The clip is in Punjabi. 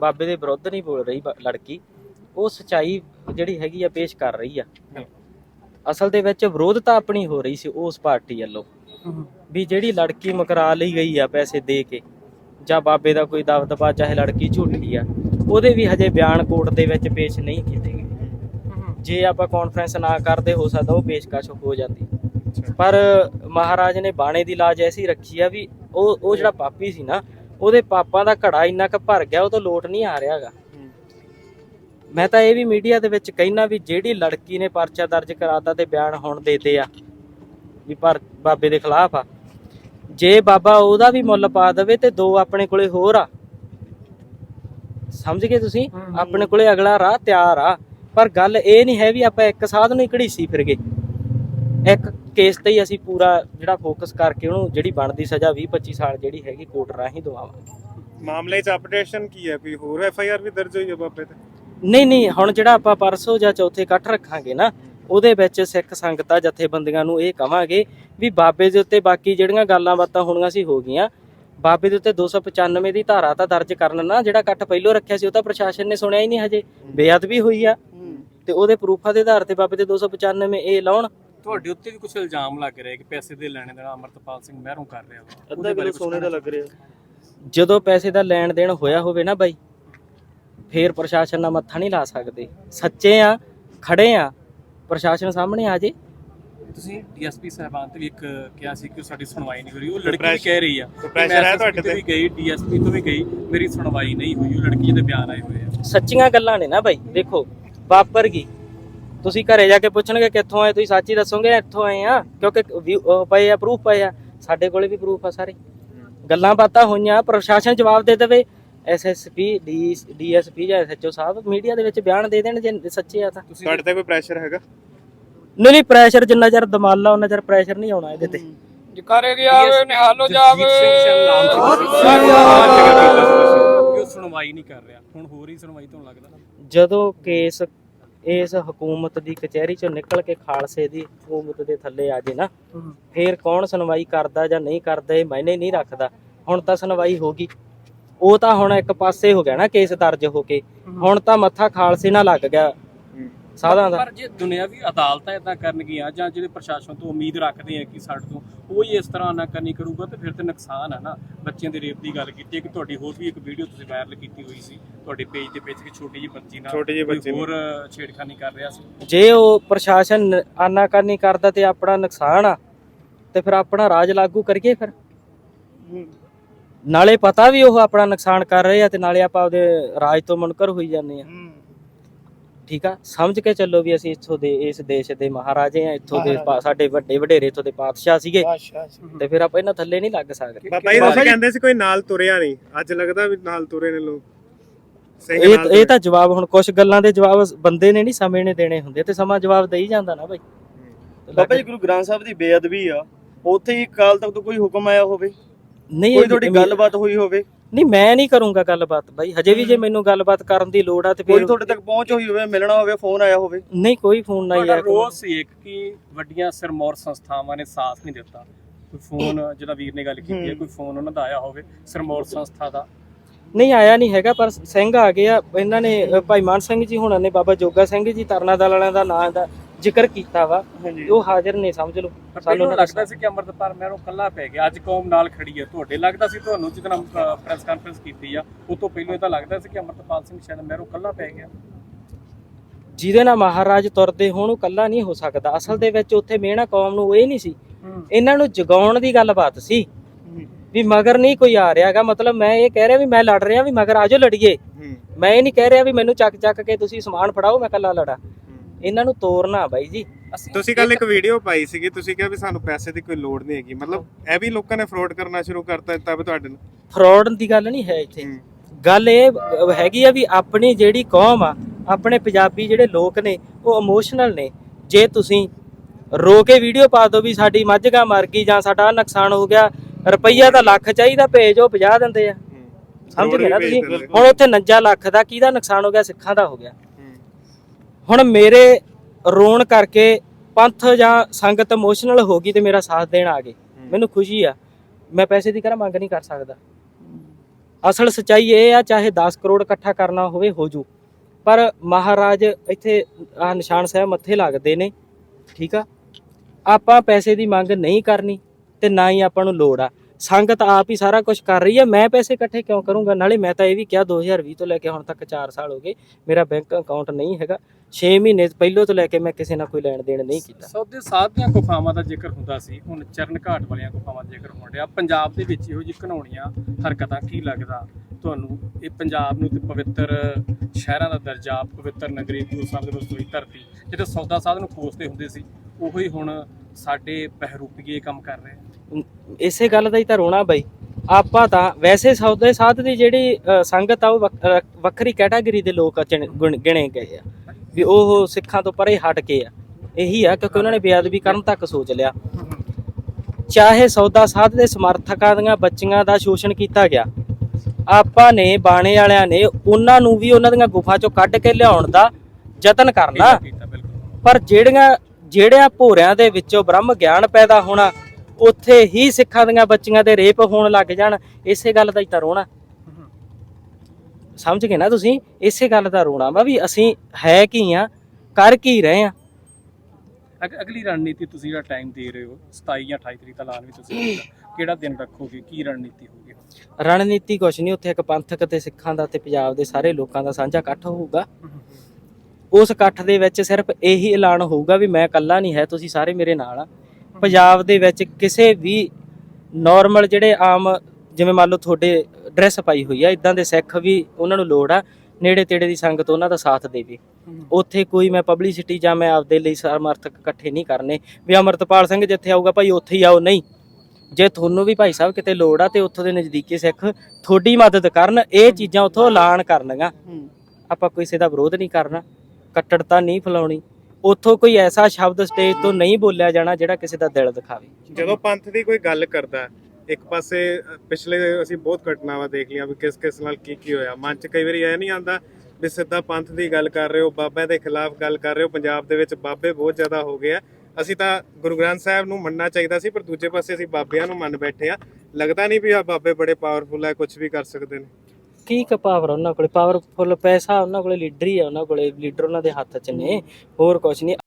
ਬਾਬੇ ਦੇ ਵਿਰੁੱਧ ਨਹੀਂ ਬੋਲ ਰਹੀ ਬ- ਲੜਕੀ। ਉਹ ਸਚਾਈ ਜਿਹੜੀ ਹੈਗੀ ਆ ਪੇਸ਼ ਕਰ ਰਹੀ ਆ। ਅਸਲ ਦੇ ਵਿੱਚ ਵਿਰੋਧਤਾ ਆਪਣੀ ਹੋ ਰਹੀ ਸੀ ਉਸ ਪਾਰਟੀ ਵੱਲੋਂ। ਵੀ ਜਿਹੜੀ ਲੜਕੀ ਮੁਕਰਾ ਲਈ ਗਈ ਆ ਪੈਸੇ ਦੇ ਕੇ ਜਾਂ ਬਾਬੇ ਦਾ ਕੋਈ ਦਬਦਬਾ ਚਾਹੇ ਲੜਕੀ ਝੂਠੀ ਆ ਉਹਦੇ ਵੀ ਹਜੇ ਬਿਆਨ ਕੋਰਟ ਦੇ ਵਿੱਚ ਪੇਸ਼ ਨਹੀਂ ਕੀਤੇ ਗਏ। ਜੇ ਆਪਾਂ ਕਾਨਫਰੰਸ ਨਾ ਕਰਦੇ ਹੋ ਸਕਦਾ ਉਹ ਪੇਸ਼ਕਸ਼ ਹੋ ਜਾਂਦੀ। ਪਰ ਮਹਾਰਾਜ ਨੇ ਬਾਣੇ ਦੀ ਲਾਜ ਐਸੀ ਰੱਖੀ ਆ ਵੀ ਉਹ ਉਹ ਜਿਹੜਾ ਪਾਪੀ ਸੀ ਨਾ ਉਹਦੇ ਪਾਪਾਂ ਦਾ ਘੜਾ ਇੰਨਾ ਕੁ ਭਰ ਗਿਆ ਉਹ ਤੋਂ ਲੋਟ ਨਹੀਂ ਆ ਰਿਹਾਗਾ। ਮੈਂ ਤਾਂ ਇਹ ਵੀ ਮੀਡੀਆ ਦੇ ਵਿੱਚ ਕਹਿਣਾ ਵੀ ਜਿਹੜੀ ਲੜਕੀ ਨੇ ਪਰਚਾ ਦਰਜ ਕਰਾਤਾ ਤੇ ਬਿਆਨ ਹੁਣ ਦੇਤੇ ਆ ਵੀ ਪਰ ਬਾਬੇ ਦੇ ਖਿਲਾਫ ਆ। ਜੇ ਬਾਬਾ ਉਹਦਾ ਵੀ ਮੁੱਲ ਪਾ ਦੇਵੇ ਤੇ ਦੋ ਆਪਣੇ ਕੋਲੇ ਹੋਰ ਆ। ਸਮਝ ਗਏ ਤੁਸੀਂ। ਆਪਣੇ ਕੋਲੇ ਅਗਲਾ ਰਾਹ ਤਿਆਰ ਆ। ਪਰ ਗੱਲ ਇਹ ਨਹੀਂ ਹੈ ਵੀ ਆਪਾਂ ਇੱਕ ਸਾਧ ਨੂੰ ਹੀ ਘੜੀਸੀ ਫਿਰ ਗਏ ਇੱਕ ਕੇਸ ਤੇ ਹੀ ਅਸੀਂ ਪੂਰਾ ਜਿਹੜਾ ਫੋਕਸ ਕਰਕੇ ਉਹਨੂੰ ਜਿਹੜੀ ਬਣਦੀ ਸਜ਼ਾ 20 25 ਸਾਲ ਜਿਹੜੀ ਹੈਗੀ ਕੋਰਟ ਰਾਹੀਂ ਦਵਾਵਾਂਗੇ। ਮਾਮਲੇ 'ਚ ਅਪਡੇਸ਼ਨ ਕੀ ਹੈ? ਕੋਈ ਹੋਰ ਐਫ ਆਈ ਆਰ ਵੀ ਦਰਜ ਹੋਈ ਹੈ ਬਾਬੇ ਤੇ? ਨਹੀਂ ਨਹੀਂ ਹੁਣ ਜਿਹੜਾ ਆਪਾਂ ਪਰਸੋਂ ਜਾਂ ਚੌਥੇ ਇਕੱਠ ਰੱਖਾਂਗੇ ਨਾ ਉਹਦੇ ਵਿੱਚ ਸਿੱਖ ਸੰਗਤਾਂ ਜਥੇਬੰਦੀਆਂ ਨੂੰ ਇਹ ਕਵਾਂਗੇ ਵੀ ਬਾਬੇ ਦੇ ਉੱਤੇ ਬਾਕੀ ਜਿਹੜੀਆਂ ਗੱਲਾਂ ਬਾਤਾਂ ਹੋਣੀਆਂ ਸੀ ਹੋ ਗਈਆਂ। ਬਾਬੇ ਦੇ ਉੱਤੇ 295 ਦੀ ਧਾਰਾ ਤਾਂ ਦਰਜ ਕਰਨ ਨਾ ਜਿਹੜਾ ਇਕੱਠ ਪਹਿਲੋਂ ਰੱਖਿਆ ਸੀ ਉਹ ਤਾਂ ਪ੍ਰਸ਼ਾਸਨ ਨੇ ਸੁਣਿਆ ਹੀ ਨਹੀਂ ਹਜੇ। ਬੇਅਦਬੀ ਹੋਈ ਆ। ਤੇ ਉਹਦੇ ਪ੍ਰੂਫਾਂ ਦੇ ਆਧਾਰ ਤੇ ਬਾਬੇ ਤੇ 295 ਇਹ ਲਾਉਣ। ਤੁਹਾਡੇ ਉੱਤੇ ਵੀ ਕੁਝ ਇਲਜ਼ਾਮ ਲੱਗ ਰਿਹਾ ਕਿ ਪੈਸੇ ਦੇ ਲੈਣੇ ਦੇਣਾ ਅਮਰਤਪਾਲ ਸਿੰਘ ਮਹਿਰੋਂ ਕਰ ਰਿਹਾ ਵਾ? ਅੱਧਾ ਕਿਲੋ ਸੋਨੇ ਦਾ ਲੱਗ ਰਿਹਾ। ਜਦੋਂ ਪੈਸੇ ਦਾ ਲੈਣ ਦੇਣ ਹੋਇਆ ਹੋਵੇ ਨਾ ਬਾਈ ਫੇਰ ਪ੍ਰਸ਼ਾਸਨ ਨਾਲ ਮੱਥਾ ਨਹੀਂ ਲਾ ਸਕਦੇ। ਸੱਚੇ ਆ ਖੜੇ ਆ ਪ੍ਰਸ਼ਾਸਨ ਸਾਹਮਣੇ ਆ ਜੇ। ਤੁਸੀਂ ਡੀਐਸਪੀ ਸਾਹਿਬਾਨ ਤੇ ਵੀ ਇੱਕ ਕਿਹਾ ਸੀ ਕਿ ਸਾਡੀ ਸੁਣਵਾਈ ਨਹੀਂ ਹੋ ਰਹੀ। ਉਹ ਲੜਕੀ ਵੀ ਕਹਿ ਰਹੀ ਆ pressure ਹੈ ਤੁਹਾਡੇ ਤੇ? ਵੀ ਗਈ ਡੀਐਸਪੀ ਤੋਂ ਵੀ ਗਈ ਮੇਰੀ ਸੁਣਵਾਈ ਨਹੀਂ ਹੋਈ ਉਹ ਲੜਕੀ ਦੇ ਬਿਆਨ ਆਏ ਹੋਏ ਆ। ਸੱਚੀਆਂ ਗੱਲਾਂ ਨੇ ਨਾ ਬਾਈ ਦੇਖੋ ਵਾਪਰ ਗਈ। ਤੁਸੀਂ ਘਰੇ ਜਾ ਕੇ ਪੁੱਛਣਗੇ ਕਿੱਥੋਂ ਆਏ ਤੁਸੀਂ ਸੱਚ ਦੱਸੋਗੇ ਇੱਥੋਂ ਆਏ ਆ ਕਿਉਂਕਿ ਪਏ ਆ ਪ੍ਰੂਫ ਪਏ ਆ। ਸਾਡੇ ਕੋਲੇ ਵੀ ਪ੍ਰੂਫ ਆ ਸਾਰੇ। ਗੱਲਾਂ ਬਾਤਾਂ ਹੋਈਆਂ ਪ੍ਰਸ਼ਾਸਨ ਜਵਾਬ ਦੇ ਦੇਵੇ। ਐਸਐਸਪੀ ਡੀਐਸਪੀ ਜਾਂ ਐਸਐਚਓ ਸਾਹਿਬ ਮੀਡੀਆ ਦੇ ਵਿੱਚ ਬਿਆਨ ਦੇ ਦੇਣ ਜੇ ਸੱਚੇ ਆ ਤਾਂ। ਤੁਸੀਂ ਤੁਹਾਡੇ ਤੇ ਕੋਈ ਪ੍ਰੈਸ਼ਰ ਹੈਗਾ? ਨਹੀਂ ਨਹੀਂ ਪ੍ਰੈਸ਼ਰ ਜਿੰਨਾ ਚਿਰ ਦਮਾਲਾ ਉਹਨਾਂ ਚਿਰ ਪ੍ਰੈਸ਼ਰ ਨਹੀਂ ਆਉਣਾ ਇਹਦੇ ਤੇ। ਜਕਾਰੇ ਗਿਆ ਨਿਹਾਲੋ ਜਾਵੇ। ਸੁਣਵਾਈ ਨਹੀਂ ਕਰ ਰਿਹਾ। ਹੁਣ ਹੋਰ ਹੀ ਸੁਣਵਾਈ ਤੁਹਾਨੂੰ ਲੱਗਦਾ। ਜਦੋਂ ਕੇਸ ਇਸ ਹਕੂਮਤ ਦੀ ਕਚਹਿਰੀ ਚੋਂ ਨਿਕਲ ਕੇ ਖਾਲਸੇ ਦੀ ਹਕੂਮਤ ਦੇ ਥੱਲੇ ਆ ਜੇ ਨਾ ਫੇਰ ਕੌਣ ਸੁਣਵਾਈ ਕਰਦਾ ਜਾਂ ਨਹੀਂ ਕਰਦਾ ਇਹ ਮਾਇਨੇ ਨਹੀਂ ਰੱਖਦਾ। ਹੁਣ ਤਾਂ ਸੁਣਵਾਈ ਹੋ ਗਈ। ਉਹ ਤਾਂ ਹੁਣ ਇੱਕ ਪਾਸੇ ਹੋ ਗਿਆ ਨਾ ਕੇਸ ਦਰਜ ਹੋ ਕੇ। ਹੁਣ ਤਾਂ ਮੱਥਾ ਖਾਲਸੇ ਨਾਲ ਲੱਗ ਗਿਆ। ਸਾਧਾਂ ਦਾ। ਪਰ ਜੇ ਦੁਨਿਆਵੀ ਅਦਾਲਤਾਂ ਇਦਾਂ ਕਰਨਗੀਆਂ ਜਾਂ ਜਿਹੜੇ ਪ੍ਰਸ਼ਾਸਨ ਤੋਂ ਉਮੀਦ ਰੱਖਦੇ ਆ ਕਿ ਸਾਡੇ ਤੋਂ ਉਹ ਹੀ ਇਸ ਤਰ੍ਹਾਂ ਨਾ ਕਰਨੀ ਕਰੂਗਾ ਤੇ ਫਿਰ ਤੇ ਨੁਕਸਾਨ ਹੈ ਨਾ। ਬੱਚਿਆਂ ਦੇ ਰੇਪ ਦੀ ਗੱਲ ਕੀਤੀ ਕਿ ਤੁਹਾਡੀ ਹੋਰ ਵੀ ਇੱਕ ਵੀਡੀਓ ਤੁਸੀਂ ਵਾਇਰਲ ਕੀਤੀ ਹੋਈ ਸੀ ਤੁਹਾਡੇ ਪੇਜ ਦੇ ਵਿੱਚ ਕਿ ਛੋਟੀ ਜਿਹੀ ਬੱਚੀ ਨਾਲ ਛੋਟੀ ਜਿਹੀ ਬੱਚੀ। ਹੋਰ ਛੇੜਖਾਨੀ ਕਰ ਰਿਹਾ ਸੀ। ਜੇ ਉਹ ਪ੍ਰਸ਼ਾਸਨ ਆਨਾਕਾਨੀ ਕਰਦਾ ਤੇ ਆਪਣਾ ਨੁਕਸਾਨ ਆ ਤੇ ਫਿਰ ਆਪਣਾ ਰਾਜ ਲਾਗੂ ਕਰੀਏ ਫਿਰ? ਨਾਲੇ ਪਤਾ ਵੀ ਉਹ ਆਪਣਾ ਨੁਕਸਾਨ ਕਰ ਰਹੇ ਆ ਤੇ ਨਾਲੇ ਆਪਾਂ ਉਹਦੇ ਰਾਜ ਤੋਂ ਮੁਨਕਰ ਹੋਈ ਜਾਂਦੇ ਆ। ਠੀਕ ਆ? ਸਮਝ ਕੇ ਚੱਲੋ ਵੀ ਅਸੀਂ ਇੱਥੋਂ ਦੇ ਇਸ ਦੇਸ਼ ਦੇ ਮਹਾਰਾਜੇ ਆ ਇੱਥੋਂ ਦੇ ਪਾ- ਸਾਡੇ ਵੱਡੇ ਵਡੇਰੇ ਇੱਥੋਂ ਦੇ ਪਾਤਸ਼ਾਹ ਸੀਗੇ। ਤੇ ਫਿਰ ਆਪਾਂ ਇਹਨਾਂ ਥੱਲੇ ਨਹੀਂ ਲੱਗ ਸਕਦੇ। ਬਾਬਾ ਜੀ ਤੁਸੀਂ ਕਹਿੰਦੇ ਸੀ ਕੋਈ ਨਾਲ ਤੁਰਿਆ ਨਹੀਂ। ਅੱਜ ਲੱਗਦਾ ਵੀ ਨਾਲ ਤੁਰੇ ਨੇ ਲੋਕ। ਸਿੰਘ ਇਹ ਨਾਲ ਇਹ ਤਾਂ ਜਵਾਬ ਹੁਣ ਕੁਝ ਗੱਲਾਂ ਦੇ ਜਵਾਬ ਬੰਦੇ ਨੇ ਨਹੀਂ ਸਮੇਂ ਨੇ ਦੇਣੇ ਹੁੰਦੇ ਤੇ ਸਮਾਂ ਜਵਾਬ ਦੇ ਹੀ ਜਾਂਦਾ ਨਾ ਬਾਈ। ਬਾਬਾ ਜੀ ਗੁਰੂ ਗ੍ਰੰਥ ਸਾਹਿਬ ਦੀ ਬੇਅਦਬੀ ਆ। ਉੱਥੇ ਹੀ ਕਾਲ ਤੱਕ ਤੋਂ ਕੋਈ ਹੁਕਮ ਆਇਆ ਹੋਵੇ। ਨਹੀਂ ਕੋਈ ਇਹ- ਤੁਹਾਡੀ ਗੱਲਬਾਤ ਹੋਈ ਹੋਵੇ। ਨਹੀਂ ਮੈਂ ਨਹੀਂ ਕਰੂੰਗਾ ਗੱਲਬਾਤ ਬਾਈ। ਹਜੇ ਵੀ ਜੇ ਮੈਨੂੰ ਗੱਲਬਾਤ ਕਰਨ ਦੀ ਲੋੜ ਆ ਤੇ ਕੋਈ ਫਿਰ ਤੁਹਾਡੇ ਤੱਕ ਪਹੁੰਚ ਹੋਈ ਹੋਵੇ ਮਿਲਣਾ ਹੋਵੇ ਫੋਨ ਆਇਆ ਹੋਵੇ। ਨਹੀਂ ਕੋਈ ਫੋਨ ਨਹੀਂ ਤੁਹਾਡਾ ਆਇਆ ਰੋਜ਼ ਸੀ ਇੱਕ ਕਿ ਵੱਡੀਆਂ ਸਿਰਮੌਰ ਸੰਸਥਾਵਾਂ ਨੇ ਸਾਥ ਨਹੀਂ ਦਿੱਤਾ। ਕੋਈ ਫੋਨ ਜਿਹੜਾ ਵੀਰ ਨੇ ਗੱਲ ਕੀਤੀ ਹੈ ਕੋਈ ਫੋਨ ਉਹਨਾਂ ਦਾ ਆਇਆ ਹੋਵੇ ਸਿਰਮੌਰ ਸੰਸਥਾ ਦਾ? ਨਹੀਂ ਆਇਆ ਨਹੀਂ ਹੈਗਾ ਪਰ ਸਿੰਘ ਆ ਗਏ ਆ। ਇਹਨਾਂ ਨੇ ਅ, ਭਾਈ ਮਾਨ ਸਿੰਘ ਜੀ ਹੁਣਾਂ ਨੇ ਬਾਬਾ ਜੋਗਾ ਸਿੰਘ ਜੀ ਤਰਨਾ ਦਲ ਵਾਲਿਆਂ ਦਾ ਨਾਂ ਦਾ ਜ਼ਿਕਰ ਕੀਤਾ ਵਾ ਹਾਂਜੀ। ਉਹ ਹਾਜ਼ਰ ਨੇ ਸਮਝ ਲਓ। ਸਾਨੂੰ ਲੱਗਦਾ ਸੀ ਕਿ ਅਮਰਤਪਾਲ ਮਹਿਰੋਂ ਕੱਲਾ ਪੈ ਗਿਆ ਅੱਜ ਕੌਮ ਨਾਲ ਖੜੀ ਹੈ। ਤੁਹਾਡੇ ਲੱਗਦਾ ਸੀ ਤੁਹਾਨੂੰ ਜਦੋਂ ਪ੍ਰੈਸ ਕਾਨਫਰੰਸ ਕੀਤੀ ਆ ਉਹ ਤੋਂ ਪਹਿਲਾਂ ਇਹ ਤਾਂ ਲੱਗਦਾ ਸੀ ਕਿ ਅਮਰਤਪਾਲ ਸਿੰਘ ਸ਼ਾਇਦ ਮਹਿਰੋਂ ਕੱਲਾ ਪੈ ਗਿਆ। ਜਿਹਦੇ ਨਾਲ ਮਹਾਰਾਜ ਤੁਰਦੇ ਹੋਣ ਉਹ ਕੱਲਾ ਨਹੀਂ ਹੋ ਸਕਦਾ। ਅਸਲ ਦੇ ਵਿੱਚ ਉੱਥੇ ਮਿਹਣਾ ਕੌਮ ਨੂੰ ਇਹ ਨਹੀਂ ਸੀ। ਇਹਨਾਂ ਨੂੰ ਜਗਾਉਣ ਦੀ ਗੱਲਬਾਤ ਸੀ। ਵੀ ਮਗਰ ਨਹੀਂ ਕੋਈ ਆ ਰਿਹਾਗਾ ਮਤਲਬ ਮੈਂ ਇਹ ਕਹਿ ਰਿਹਾ ਵੀ ਮੈਂ ਲੜ ਰਿਹਾ ਵੀ ਮਗਰ ਆਜੋ ਲੜੀਏ। ਮੈਂ ਇਹ ਨਹੀਂ ਕਹਿ ਰਿਹਾ ਵੀ ਮੈਨੂੰ ਚੱਕ ਚੱਕ ਕੇ ਤੁਸੀਂ ਸਮਾਨ ਫੜਾਓ ਮੈਂ ਕੱਲਾ ਲੜਾ। ਇਹਨਾਂ ਨੂੰ ਤੋਰਨਾ ਬਾਈ ਜੀ। ਅਸੀਂ ਤੁਸੀਂ ਕੱਲ ਇੱਕ ਵੀਡੀਓ ਪਾਈ ਸੀਗੀ ਤੁਸੀਂ ਕਿਹਾ ਵੀ ਸਾਨੂੰ ਪੈਸੇ ਦੀ ਕੋਈ ਲੋੜ ਨਹੀਂ ਹੈਗੀ। ਮਤਲਬ ਇਹ ਵੀ ਲੋਕਾਂ ਨੇ ਫਰੋਡ ਕਰਨਾ ਸ਼ੁਰੂ ਕਰਤਾ ਦਿੱਤਾ ਵੀ ਤੁਹਾਡੇ ਨਾਲ। ਫਰਾਡ ਦੀ ਗੱਲ ਨਹੀਂ ਹੈ ਇੱਥੇ। ਗੱਲ ਇਹ ਹੈਗੀ ਆ ਵੀ ਆਪਣੀ ਜਿਹੜੀ ਕੌਮ ਆ ਆਪਣੇ ਪੰਜਾਬੀ ਜਿਹੜੇ ਲੋਕ ਨੇ ਉਹ ਇਮੋਸ਼ਨਲ ਨੇ। ਜੇ ਤੁਸੀਂ ਰੋ ਕੇ ਵੀਡੀਓ ਪਾ ਦਿਓ ਵੀ ਸਾਡੀ ਮੱਝਗਾ ਮਰ ਗਈ ਜਾਂ ਸਾਡਾ ਨੁਕਸਾਨ ਹੋ ਗਿਆ ਰੁਪਈਆ ਤਾਂ ਲੱਖ ਚਾਹੀਦਾ ਭੇਜ ਉਹ 50 ਦਿੰਦੇ ਆ। ਸਮਝ ਗਏ ਨਾ ਤੁਸੀਂ। ਹੁਣ ਉੱਥੇ 49 ਲੱਖ ਦਾ ਕਿਹਦਾ ਨੁਕਸਾਨ ਹੋ ਗਿਆ ਸਿੱਖਾਂ ਦਾ ਹੋ ਗਿਆ। ਹੁਣ ਮੇਰੇ ਰੋਣ ਕਰਕੇ ਪੰਥ ਜਾਂ ਸੰਗਤ ਇਮੋਸ਼ਨਲ ਹੋ ਗਈ ਤੇ ਮੇਰਾ ਸਾਥ ਦੇਣ ਆ ਗਏ। ਮੈਨੂੰ ਖੁਸ਼ੀ ਆ। ਮੈਂ ਪੈਸੇ ਦੀ ਕਰਾ ਮੰਗ ਨਹੀਂ ਕਰ ਸਕਦਾ। ਅਸਲ ਸਚਾਈ ਇਹ ਆ ਚਾਹੇ 10 ਕਰੋੜ ਇਕੱਠਾ ਕਰਨਾ ਹੋਵੇ ਹੋ ਜੂ। ਪਰ ਮਹਾਰਾਜ ਇੱਥੇ ਆ ਨਿਸ਼ਾਨ ਸਾਹਿਬ ਮੱਥੇ ਲੱਗਦੇ ਨੇ। ਠੀਕ ਆ? ਆਪਾਂ ਪੈਸੇ ਦੀ ਮੰਗ ਨਹੀਂ ਕਰਨੀ ਤੇ ਨਾ ਹੀ ਆਪਾਂ ਨੂੰ ਲੋੜ ਆ। ਸੰਗਤ ਆਪ ਹੀ ਸਾਰਾ ਕੁਝ ਕਰ ਰਹੀ ਹੈ। ਮੈਂ ਪੈਸੇ ਇਕੱਠੇ ਕਿਉਂ ਕਰੂੰਗਾ? ਨਾਲੇ ਮੈਂ ਤਾਂ ਇਹ ਵੀ ਕਿਹਾ 2020 ਤੋਂ ਲੈ ਕੇ ਹੁਣ ਤੱਕ 4 ਸਾਲ ਹੋ ਗਏ, ਮੇਰਾ ਬੈਂਕ ਅਕਾਊਂਟ ਨਹੀਂ ਹੈਗਾ। 6 ਮਹੀਨੇ ਪਹਿਲੋਂ ਤੋਂ ਲੈ ਕੇ ਮੈਂ ਕਿਸੇ ਨਾਲ ਕੋਈ ਲੈਣ ਦੇਣ ਨਹੀਂ ਕੀਤਾ। ਸੌਦੇ ਸਾਧ ਦੀਆਂ ਗੁਫਾਵਾਂ ਦਾ ਜ਼ਿਕਰ ਹੁੰਦਾ ਸੀ। ਹੁਣ ਚਰਨ ਘਾਟ ਵਾਲੀਆਂ ਗੁਫਾਵਾਂ ਦਾ ਜ਼ਿਕਰ ਹੋਣ ਰਿਹਾ ਪੰਜਾਬ ਦੇ ਵਿੱਚ ਇਹੋ ਜਿਹੀ ਘਨਾਉਣੀਆਂ ਹਰਕਤਾਂ ਕੀ ਲੱਗਦਾ? ਤੁਹਾਨੂੰ ਇਹ ਪੰਜਾਬ ਨੂੰ ਤੇ ਪਵਿੱਤਰ ਸ਼ਹਿਰਾਂ ਦਾ ਦਰਜਾ, ਪਵਿੱਤਰ ਨਗਰੀ, ਗੁਰੂ ਸਾਹਿਬ ਦੇ ਵਸੋਈ ਧਰਤੀ, ਜਿਹੜੇ ਸੌਦਾ ਸਾਧ ਨੂੰ ਕੋਸਦੇ ਹੁੰਦੇ ਸੀ, ਉਹੀ ਹੁਣ ਸਾਡੇ ਬਹਿਰੂਪੀਏ ਕੰਮ ਕਰ ਰਹੇ ਆ। ਇਸੇ ਗੱਲ ਦਾ ਹੀ ਤਾਂ ਰੋਣਾ ਬਈ। ਆਪਾਂ ਤਾਂ ਵੈਸੇ ਸੌਦੇ ਸਾਧ ਦੀ ਜਿਹੜੀ ਸੰਗਤ ਆ ਉਹ ਵੱਖਰੀ ਕੈਟਾਗਰੀ ਦੇ ਲੋਕ ਗੁਣ- ਗਏ ਆ। ਵੀ ਉਹ ਸਿੱਖਾਂ ਤੋਂ ਪਰੇ ਹਟ ਕੇ ਆ। ਇਹੀ ਆ ਕਿਉਂਕਿ ਉਹਨਾਂ ਨੇ ਬੇਅਦਬੀ ਕਰਨ ਤੱਕ ਸੋਚ ਲਿਆ। ਚਾਹੇ ਸੌਦਾ ਸਾਧ ਦੇ ਸਮਰਥਕਾਂ ਦੀਆਂ ਬੱਚੀਆਂ ਦਾ ਸ਼ੋਸ਼ਣ ਕੀਤਾ ਗਿਆ ਆਪਾਂ ਨੇ ਬਾਣੇ ਵਾਲਿਆਂ ਨੇ ਉਹਨਾਂ ਨੂੰ ਵੀ ਉਹਨਾਂ ਦੀਆਂ ਗੁਫਾ ਚੋਂ ਕੱਢ ਕੇ ਲਿਆਉਣ ਦਾ ਯਤਨ ਕਰਨਾ। ਪਰ ਜਿਹੜੀਆਂ ਜਿਹੜਿਆਂ ਭੋਰਿਆਂ ਦੇ ਵਿੱਚੋਂ ਬ੍ਰਹਮ ਗਿਆਨ ਪੈਦਾ ਹੋਣਾ ਉੱਥੇ ਹੀ ਸਿੱਖਾਂ ਦੀਆਂ ਬੱਚੀਆਂ ਦੇ ਰੇਪ ਹੋਣ ਲੱਗ ਜਾਣ ਇਸੇ ਗੱਲ ਦਾ ਹੀ ਤਾਂ ਰੋਣਾ। ਸਮਝ ਗਏ ਨਾ ਤੁਸੀਂ? ਇਸੇ ਗੱਲ ਦਾ ਰੋਣਾ ਵਾ ਵੀ ਅਸੀਂ ਹੈ ਕੀ ਆ ਕਰ ਕੀ ਰਹੇ ਆ। ਅਗ- ਅਗਲੀ ਰਣਨੀਤੀ ਤੁਸੀਂ ਜਿਹੜਾ ਟਾਈਮ ਦੇ ਰਹੇ ਹੋ 27 ਜਾਂ 28 ਤਰੀਕ ਦਾ ਐਲਾਨ ਵੀ ਤੁਸੀਂ ਕਿਹੜਾ ਦਿਨ ਰੱਖੋਗੇ ਕੀ ਰਣਨੀਤੀ ਹੋਊਗੀ? ਰਣਨੀਤੀ ਕੁਛ ਨਹੀਂ ਉੱਥੇ ਇੱਕ ਪੰਥਕ ਤੇ ਸਿੱਖਾਂ ਦਾ ਤੇ ਪੰਜਾਬ ਦੇ ਸਾਰੇ ਲੋਕਾਂ ਦਾ ਸਾਂਝਾ ਇਕੱਠ ਹੋਊਗਾ। ਉਸ ਇਕੱਠ ਦੇ ਵਿੱਚ ਸਿਰਫ ਇਹੀ ਐਲਾਨ ਹੋਊਗਾ ਵੀ ਮੈਂ ਇਕੱਲਾ ਨਹੀਂ ਹੈ ਤੁਸੀਂ ਸਾਰੇ ਮੇਰੇ ਨਾਲ ਆ। ਪੰਜਾਬ ਦੇ ਵਿੱਚ ਕਿਸੇ ਵੀ ਨਾਰਮਲ ਜਿਹੜੇ ਆਮ ਜਿਵੇਂ ਮੰਨ ਲਓ ਤੁਹਾਡੇ ਡਰੈਸ ਪਾਈ ਹੋਈ ਆ ਇਦਾਂ ਦੇ ਸਿੱਖ ਵੀ ਉਹਨਾਂ ਨੂੰ ਲੋੜ ਆ ਨੇੜੇ ਤੇੜੇ ਦੀ ਸੰਗਤ ਉਹਨਾਂ ਦਾ ਸਾਥ ਦੇਵੇ। ਉੱਥੇ ਕੋਈ ਮੈਂ ਪਬਲਿਸਿਟੀ ਜਾਂ ਮੈਂ ਆਪਦੇ ਲਈ ਸਮਰਥਕ ਇਕੱਠੇ ਨਹੀਂ ਕਰਨੇ। ਵੀ ਅਮਰਤਪਾਲ ਸਿੰਘ ਜਿੱਥੇ ਆਊਗਾ ਭਾਈ ਉੱਥੇ ਹੀ ਆਓ ਨਹੀਂ। ਜੇ ਤੁਹਾਨੂੰ ਵੀ ਭਾਈ ਸਾਹਿਬ ਕਿਤੇ ਲੋੜ ਆ ਤੇ ਉੱਥੋਂ ਦੇ ਨਜ਼ਦੀਕੀ ਸਿੱਖ ਤੁਹਾਡੀ ਮਦਦ ਕਰਨ ਇਹ ਚੀਜ਼ਾਂ ਉੱਥੋਂ ਐਲਾਨ ਕਰਨੀਆਂ ਆਪਾਂ ਕਿਸੇ ਦਾ ਵਿਰੋਧ ਨਹੀਂ ਕਰਨਾ ਕੱਟੜਤਾ ਨਹੀਂ ਫੈਲਾਉਣੀ। ਉੱਥੋਂ ਕੋਈ ਐਸਾ ਸ਼ਬਦ ਸਟੇਜ ਤੋਂ ਨਹੀਂ ਬੋਲਿਆ ਜਾਣਾ ਜਿਹੜਾ ਕਿਸੇ ਦਾ ਦਿਲ ਦਿਖਾਵੇ। ਜਦੋਂ ਪੰਥ ਦੀ ਕੋਈ ਗੱਲ ਕਰਦਾ, ਇੱਕ ਪਾਸੇ ਪਿਛਲੇ ਅਸੀਂ ਬਹੁਤ ਘਟਨਾਵਾਂ ਦੇਖ ਲਈਆਂ ਵੀ ਕਿਸ ਕਿਸ ਨਾਲ ਕੀ ਕੀ ਹੋਇਆ। ਮਨ 'ਚ ਕਈ ਵਾਰੀ ਇਹ ਨਹੀਂ ਆਉਂਦਾ ਵੀ ਸਿੱਧਾ ਪੰਥ ਦੀ ਗੱਲ ਕਰ ਰਹੇ ਹੋ, ਬਾਬਿਆਂ ਦੇ ਖਿਲਾਫ ਗੱਲ ਕਰ ਰਹੇ ਹੋ। ਪੰਜਾਬ ਦੇ ਵਿੱਚ ਬਾਬੇ ਬਹੁਤ ਜ਼ਿਆਦਾ ਹੋ ਗਏ ਆ। ਅਸੀਂ ਤਾਂ ਗੁਰੂ ਗ੍ਰੰਥ ਸਾਹਿਬ ਨੂੰ ਮੰਨਣਾ ਚਾਹੀਦਾ ਸੀ, ਪਰ ਦੂਜੇ ਪਾਸੇ ਅਸੀਂ ਬਾਬਿਆਂ ਨੂੰ ਮੰਨ ਬੈਠੇ ਆ। ਲੱਗਦਾ ਨਹੀਂ ਵੀ ਆ ਬਾਬੇ ਬੜੇ ਪਾਵਰਫੁਲ ਆ ਕੁਝ ਵੀ ਕਰ ਸਕਦੇ ਨੇ। ਕੀ ਕ ਪਾਵਰ ਉਹਨਾਂ ਕੋਲੇ? ਪਾਵਰਫੁੱਲ ਪੈਸਾ ਉਹਨਾਂ ਕੋਲੇ ਲੀਡਰ ਹੀ ਆ ਉਹਨਾਂ ਕੋਲੇ ਲੀਡਰ ਉਹਨਾਂ ਦੇ ਹੱਥ 'ਚ ਨੇ, ਹੋਰ ਕੁਝ ਨਹੀਂ।